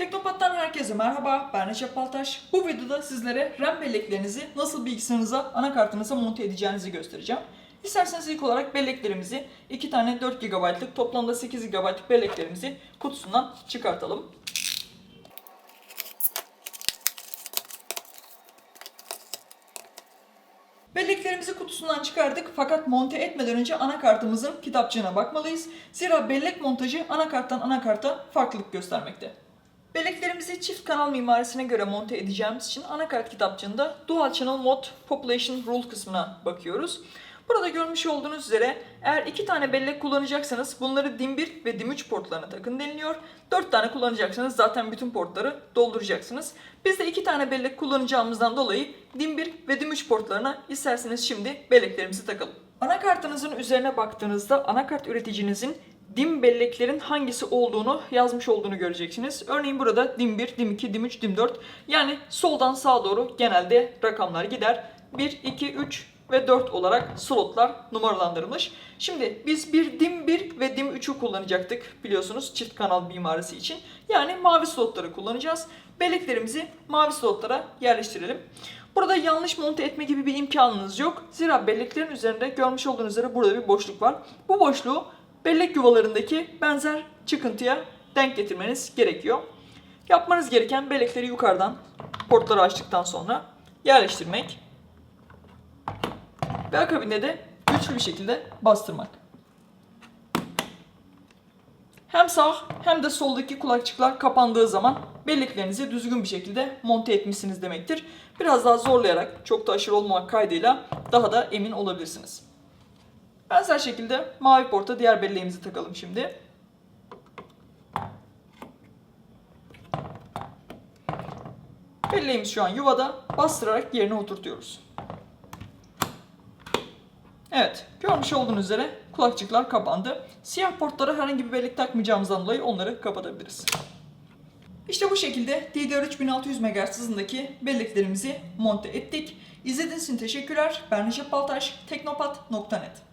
Teknopat'tan herkese merhaba, ben Recep Baltaş. Bu videoda sizlere RAM belleklerinizi nasıl bilgisayarınıza, anakartınıza monte edeceğinizi göstereceğim. İsterseniz ilk olarak belleklerimizi, 2 tane 4 GB'lık toplamda 8 GB'lık belleklerimizi kutusundan çıkartalım. Belleklerimizi kutusundan çıkardık fakat monte etmeden önce anakartımızın kitapçığına bakmalıyız. Zira bellek montajı anakarttan anakarta farklılık göstermekte. Belleklerimizi çift kanal mimarisine göre monte edeceğimiz için anakart kitapçığında Dual Channel Mode Population Rule kısmına bakıyoruz. Burada görmüş olduğunuz üzere eğer iki tane bellek kullanacaksanız bunları DIM1 ve DIM3 portlarına takın deniliyor. 4 tane kullanacaksanız zaten bütün portları dolduracaksınız. Biz de iki tane bellek kullanacağımızdan dolayı DIM1 ve DIM3 portlarına isterseniz şimdi belleklerimizi takalım. Anakartınızın üzerine baktığınızda anakart üreticinizin DIM belleklerin hangisi olduğunu yazmış olduğunu göreceksiniz. Örneğin burada DIM1, DIM2, DIM3, DIM4 yani soldan sağa doğru genelde rakamlar gider. 1, 2, 3 ve 4 olarak slotlar numaralandırılmış. Şimdi biz bir DIM1 ve DIM3'ü kullanacaktık biliyorsunuz çift kanal mimarisi için. Yani mavi slotları kullanacağız. Belleklerimizi mavi slotlara yerleştirelim. Burada yanlış monte etme gibi bir imkanınız yok. Zira belleklerin üzerinde görmüş olduğunuz üzere burada bir boşluk var. Bu boşluğu bellek yuvalarındaki benzer çıkıntıya denk getirmeniz gerekiyor. Yapmanız gereken bellekleri yukarıdan portları açtıktan sonra yerleştirmek ve akabinde de güçlü bir şekilde bastırmak. Hem sağ hem de soldaki kulakçıklar kapandığı zaman belleklerinizi düzgün bir şekilde monte etmişsiniz demektir. Biraz daha zorlayarak çok da aşırı olmamak kaydıyla daha da emin olabilirsiniz. Benzer şekilde mavi porta diğer belleğimizi takalım şimdi. Belleğimiz şu an yuvada bastırarak yerine oturtuyoruz. Evet, görmüş olduğunuz üzere kulakçıklar kapandı. Siyah portlara herhangi bir bellek takmayacağımızdan dolayı onları kapatabiliriz. İşte bu şekilde DDR3 1600 MHz hızındaki belleklerimizi monte ettik. İzlediğiniz için teşekkürler. Ben Recep Baltaş, teknopat.net